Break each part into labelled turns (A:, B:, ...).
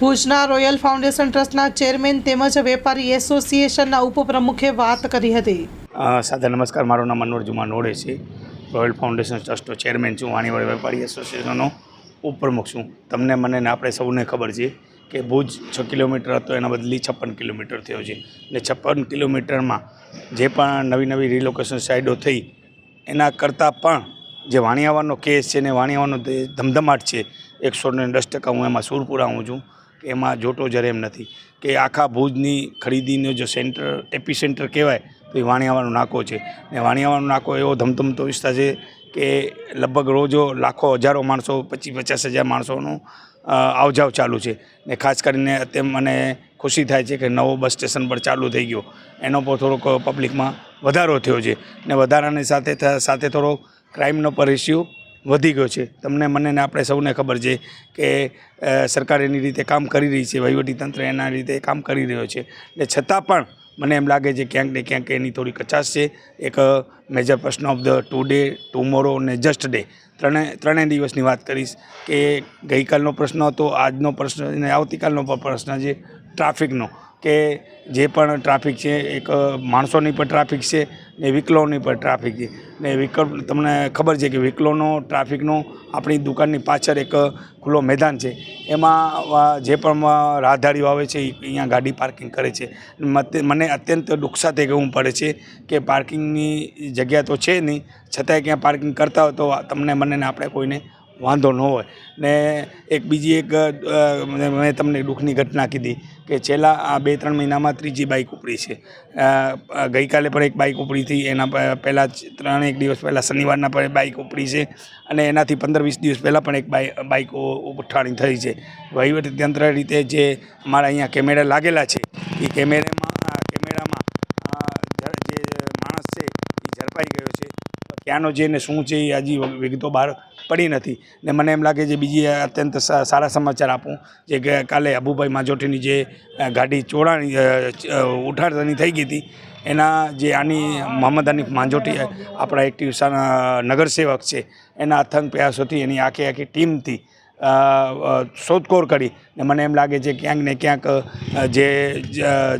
A: ભુજના royal foundation ટ્રસ્ટના chairman તેમજ વેપારી એસોસિએશનના ઉપપ્રમુખે વાત કરી હતી.
B: સાથે નમસ્કાર, મારું નામ અનવર જુમા નોડે છે. રોયલ ફાઉન્ડેશન ટ્રસ્ટનો ચેરમેન છું, વાણીવાડી વેપારી એસોસિએશનનો ઉપપ્રમુખ છું. તમને મને ને આપણે સૌને ખબર છે કે ભુજ છ કિલોમીટર હતો, એના બદલી છપ્પન કિલોમીટર થયો છે. ને છપ્પન કિલોમીટરમાં જે પણ નવી નવી રિલોકેશન સાઇડો થઈ, એના કરતાં પણ જે વાણિયાવાનો કેસ છે ને વાણિયાવાનો ધમધમાટ છે, એકસો ને દસ ટકા હું એમાં સૂર પુરાવું છું. એમાં જોટો જરેમ નથી. કે આખા ભુજની ખરીદીનો જો સેન્ટર એપી સેન્ટર કહેવાય, તો એ વાણિયાવાનો નાકો છે. ને વાણિયાવાનો નાકો એવો ધમધમતો વિસ્તાર છે કે લગભગ રોજો લાખો હજારો માણસો પચીસ પચાસ હજાર માણસોનું આવજાવ ચાલુ છે. ને ખાસ કરીને અત્યારે મને ખુશી થાય છે કે નવો બસ સ્ટેશન પર ચાલુ થઈ ગયો. એનો પર થોડોક પબ્લિકમાં વધારો થયો છે. ને વધારાની સાથે સાથે થોડો ક્રાઇમનો પર ઇસ્યુ વધી ગયો છે. તમને મને ને આપણે સૌને ખબર છે કે સરકાર એની રીતે કામ કરી રહી છે, વહીવટીતંત્ર એના રીતે કામ કરી રહ્યો છે. ને છતાં પણ મને એમ લાગે છે ક્યાંક ને ક્યાંક એની થોડી કચાશ છે. એક મેજર પ્રશ્ન of the today tomorrow ને જસ્ટ ડે ત્રણે, ત્રણેય દિવસની વાત કરીશ કે ગઈકાલનો પ્રશ્ન હતો, આજનો પ્રશ્ન અને આવતીકાલનો પણ પ્રશ્ન છે ટ્રાફિકનો કે જે પણ ટ્રાફિક છે, એક માણસોની પણ ટ્રાફિક છે ને વિકલોની પણ ટ્રાફિક છે. ને વિકલ તમને ખબર છે કે વિકલોનો ટ્રાફિકનો આપણી દુકાનની પાછળ એક ખુલ્લો મેદાન છે. એમાં જે પણ રાહદારીઓ આવે છે, એ અહીંયા ગાડી પાર્કિંગ કરે છે. મને અત્યંત દુઃખ સાથે કહેવું પડે છે કે પાર્કિંગની જગ્યા તો છે નહીં, છતાંય ક્યાં પાર્કિંગ કરતા હોય તો તમને મને આપણે કોઈને વાંધો ન હોય. ને એક બીજી એક મેં તમને દુઃખની ઘટના કીધી કે છેલ્લા આ બે ત્રણ મહિનામાં ત્રીજી બાઇક ઉપડી છે. ગઈકાલે પણ એક બાઇક ઉપડી હતી. એના પહેલાં ત્રણેક દિવસ પહેલાં, શનિવારના પણ બાઇક ઉપડી છે. અને એનાથી પંદર વીસ દિવસ પહેલાં પણ એક બાઇક ઉઠાણી થઈ છે. વહીવટી તંત્ર રીતે જે અમારા અહીંયા કેમેરા લાગેલા છે, એ કેમેરામાં અ, જ- જે માણસ છે એ ઝડપાઈ ગયો છે ક્યાંનો જેને શું છે એ હજી વિગતો બહાર પડી નથી. ને મને એમ લાગે છે બીજી અત્યંત સારા સમાચાર આપું, જે કાલે અબુભાઈ માજોટીની જે ગાડી ચોરાણી ઉઠાડવાની થઈ ગઈ હતી, એના જે આની મોહમ્મદ હનીફ માંજોટી આપણા એક્ટિવ નગરસેવક છે, એના અથંગ પ્રયાસોથી એની આખી આખી ટીમથી શોધખોળ કરી, ને મને એમ લાગે છે ક્યાંક ને ક્યાંક જે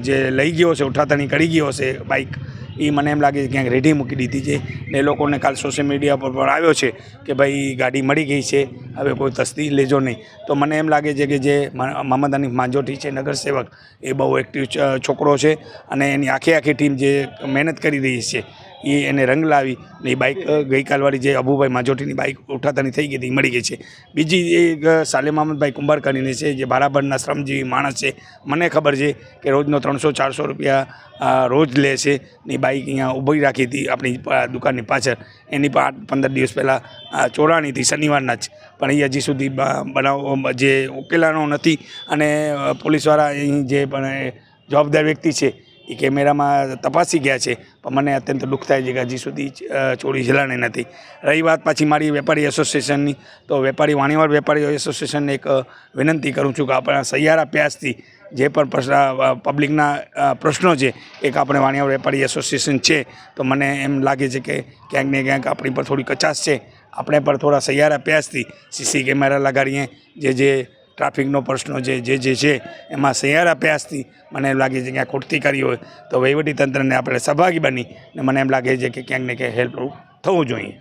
B: જે લઈ ગયો છે ઉઠાતણી કરી ગયો છે બાઇક એ મને એમ લાગે છે ક્યાંક રેડી મૂકી દીધી છે. ને એ લોકોને કાલ સોશિયલ મીડિયા પર પણ આવ્યો છે કે ભાઈ ગાડી મળી ગઈ છે, હવે કોઈ તસ્દી લેજો નહીં. તો મને એમ લાગે છે કે જે મોહમ્મદ હનીફ માંજોટી છે, નગરસેવક, એ બહુ એક્ટિવ છોકરો છે અને એની આખી આખી ટીમ જે મહેનત કરી રહી છે એ એને રંગ લાવી ને એ બાઇક ગઈકાલવાળી જે અબુભાઈ માજોટીની બાઇક ઉઠાતાની થઈ ગઈ હતી મળી ગઈ છે. બીજી એક સાલેમ અહમદભાઈ કુંભાર છે, જે બારાબરના શ્રમજીવી માણસ છે. મને ખબર છે કે રોજનો ત્રણસો ચારસો રૂપિયા રોજ લે છે ને એ બાઇક અહીંયા ઊભી રાખી હતી આપણી દુકાનની પાછળ. એની પણ પંદર દિવસ પહેલાં ચોરાણી હતી, શનિવારના જ. પણ એ હજી સુધી બનાવ જે ઉકેલાનો નથી અને પોલીસવાળા અહીં જે પણ જવાબદાર વ્યક્તિ છે એ કેમેરામાં તપાસી ગયા છે, પણ મને અત્યંત દુઃખ થાય છે કે હજી સુધી ચોરી જલાણી નથી. રહી વાત પાછી મારી વેપારી એસોસિએશનની, તો વેપારી વાણીવાર વેપારી એસોસિએશનને એક વિનંતી કરું છું કે આપણા સહિયારા પ્યાસથી જે પણ પ્રશ્ન પબ્લિકના પ્રશ્નો છે, એક આપણે વાણિયા વેપારી એસોસિએશન છે, તો મને એમ લાગે છે કે ક્યાંક ને ક્યાંક આપણી પર થોડી કચાશ છે. આપણે પણ થોડા સહિયારા પ્યાસથી સીસી કેમેરા લગાડીએ, જે જે ટ્રાફિકનો પ્રશ્નો છે જે જે છે, એમાં સહિયારા અભ્યાસથી મને એમ લાગે છે ક્યાંક ખોટતી કરી હોય તો વહીવટી તંત્રને આપણે સહભાગી બની ને મને એમ લાગે છે કે ક્યાંક ને ક્યાંક હેલ્પ થવું જોઈએ.